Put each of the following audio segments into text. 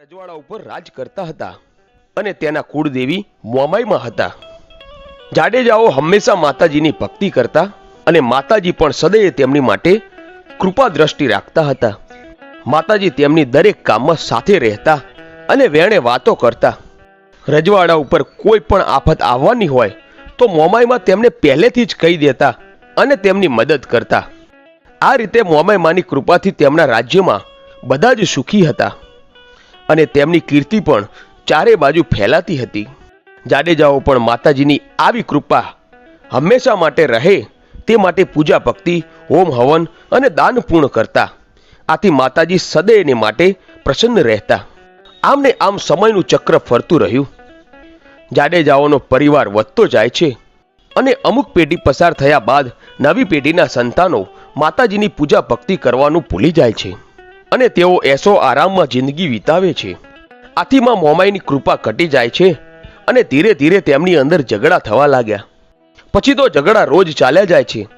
રજવાડા ઉપર રાજ કરતા હતા અને તેના કુળદેવી મોમાઈમાં હતા. જાડેજાઓ હંમેશા માતાજીની ભક્તિ કરતા અને માતાજી પણ સદૈવ તેમની માટે કૃપા દ્રષ્ટિ રાખતા હતા. માતાજી તેમની દરેક કામમાં સાથે રહેતા અને વેણે વાતો કરતા. રજવાડા ઉપર કોઈ પણ આફત આવવાની હોય તો મોમાઈમાં તેમને પહેલેથી જ કહી દેતા અને તેમની મદદ કરતા. આ રીતે મોમાઈમાની કૃપાથી તેમના રાજ્યમાં બધા જ સુખી હતા. અને તેમની કીર્તિ પણ ચારે બાજુ ફેલાતી હતી. જાડેજાઓ પણ માતાજીની આવી કૃપા હંમેશા માટે રહે તે માટે પૂજા ભક્તિ, હોમ હવન અને દાન પૂર્ણ કરતા. આથી માતાજી સદૈવને માટે પ્રસન્ન રહેતા. આમને આમ સમયનું ચક્ર ફરતું રહ્યું. જાડેજાઓનો પરિવાર વધતો જાય છે અને અમુક પેઢી પસાર થયા બાદ નવી પેઢીના સંતાનો માતાજીની પૂજા ભક્તિ કરવાનું ભૂલી જાય છે. અને તેઓ એસો આરામમાં જિંદગી વિતાવે છે. આથી માં મોમાઈની કૃપા ઘટી જાય છે અને ધીરે ધીરે તેમની અંદર ઝઘડા થવા લાગ્યા. પછી તો ઝઘડા રોજ ચાલ્યા જાય છે.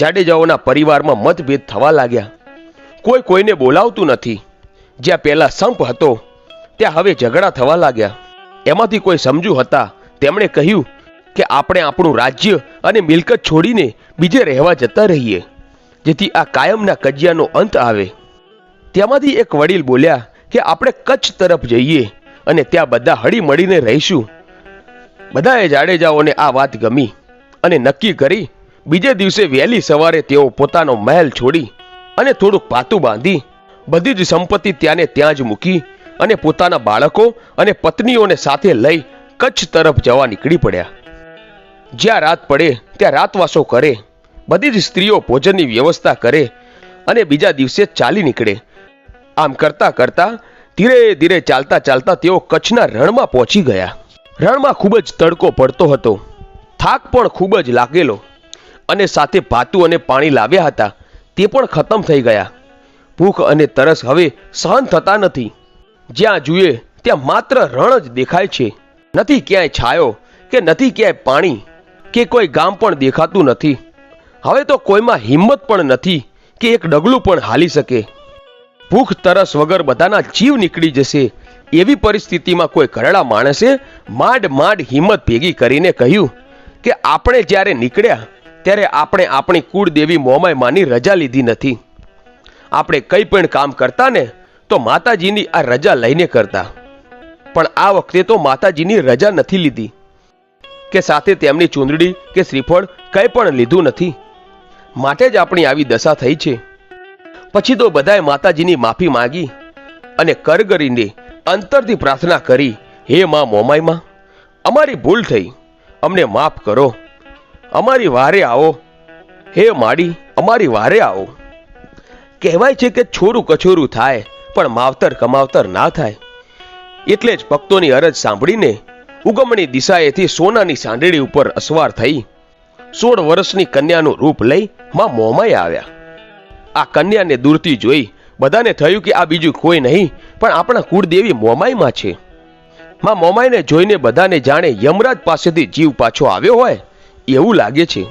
જાડેજાઓના પરિવારમાં મતભેદ થવા લાગ્યા. કોઈ કોઈને બોલાવતું નથી. જ્યાં પહેલા સંપ હતો, ત્યાં હવે ઝઘડા થવા લાગ્યા. એમાંથી કોઈ સમજુ હતા, તેમણે કહ્યું કે આપણે આપણું રાજ્ય અને મિલકત છોડીને બીજે રહેવા જતા રહીએ, જેથી આ કાયમના કજિયાનો અંત આવે. તેમાંથી એક વડીલ બોલ્યા કે આપણે કચ્છ તરફ જઈએ અને ત્યાં બધા હળી મળીને રહીશું. બધાએ જાડેજાઓને આ વાત ગમી અને નક્કી કરી બીજે દિવસે વહેલી સવારે તેઓ પોતાનો મહેલ છોડી અને થોડુંક પાતું બાંધી બધી જ સંપત્તિ ત્યાંને ત્યાં જ મૂકી અને પોતાના બાળકો અને પત્નીઓને સાથે લઈ કચ્છ તરફ જવા નીકળી પડ્યા. જ્યાં રાત પડે ત્યાં રાતવાસો કરે, બધી જ સ્ત્રીઓ ભોજનની વ્યવસ્થા કરે અને બીજા દિવસે ચાલી નીકળે. આમ કરતા કરતા ધીરે ધીરે ચાલતા ચાલતા તેઓ કચ્છના રણમાં પહોંચી ગયા. રણમાં ખૂબ જ તડકો પડતો હતો. થાક પણ ખૂબ જ લાગેલો. અને સાથે ભાતું અને પાણી લાવ્યા હતા. તે પણ ખતમ થઈ ગયા. ભૂખ અને તરસ હવે સહન થતા નથી. જ્યાં જુએ ત્યાં માત્ર રણ જ દેખાય છે. નથી ક્યાંય છાયો કે નથી ક્યાંય પાણી કે કોઈ ગામ પણ દેખાતું નથી. હવે તો કોઈમાં હિંમત પણ નથી કે એક ડગલું પણ હાલી શકે. ભૂખ તરસ વગર બધાના જીવ નીકળી જશે. એવી પરિસ્થિતિમાં કોઈ ઘરડા માણસે માંડ માંડ હિંમત ભેગી કરીને કહ્યું કે આપણે જ્યારે નીકળ્યા ત્યારે આપણે આપણી કુળદેવી મોમાયમાની રજા લીધી નથી. આપણે કંઈ પણ કામ કરતા ને તો માતાજીની આ રજા લઈને કરતા. પણ આ વખતે તો માતાજીની રજા નથી લીધી. કે સાથે તેમની ચૂંદડી કે શ્રીફળ કંઈ પણ લીધું નથી. માટે જ આપણી આવી દશા થઈ છે. પછી તો બધાએ માતાજીની માફી માંગી અને કરગરીને અંતરથી પ્રાર્થના કરી, હે માં મોમાઈમાં, અમારી ભૂલ થઈ, અમને માફ કરો. અમારી વારે આવો. હે માડી, અમારી વારે આવો. કહેવાય છે કે છોરું કછોરું થાય, પણ માવતર કમાવતર ના થાય. એટલે જ ભક્તોની અરજ સાંભળીને ઉગમણી દિશાએથી સોનાની સાંડેડી ઉપર અસવાર થઈ. સોળ વર્ષની કન્યાનું રૂપ લઈ માં મોમાઈ આવ્યા. આ કન્યાને દૂરથી જોઈ બધાને થયું કે આ બીજું કોઈ નહીં, પણ આપણા કુળદેવી મોમાઈમાં છે. માં મોમાઈને જોઈને બધાને જાણે યમરાજ પાસેથી જીવ પાછો આવ્યો હોય એવું લાગે છે.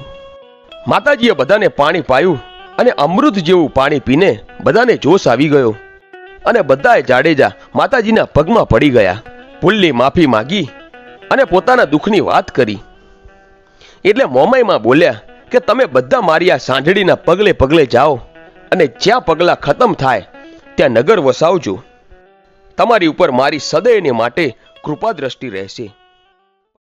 માતાજીએ બધાને પાણી પાયું અને અમૃત જેવું પાણી પીને બધાને જોશ આવી ગયો અને બધાએ જાડેજા માતાજીના પગમાં પડી ગયા, ભૂલની માફી માગી અને પોતાના દુઃખની વાત કરી. એટલે મોમાઈમાં બોલ્યા કે તમે બધા મારી આ સાંઢળીના પગલે પગલે જાઓ. અને જ્યાં પગલા ખતમ થાય, ત્યાં નગર વસાવજો. તમારી ઉપર મારી સદૈવને માટે કૃપા દ્રષ્ટિ રહેશે.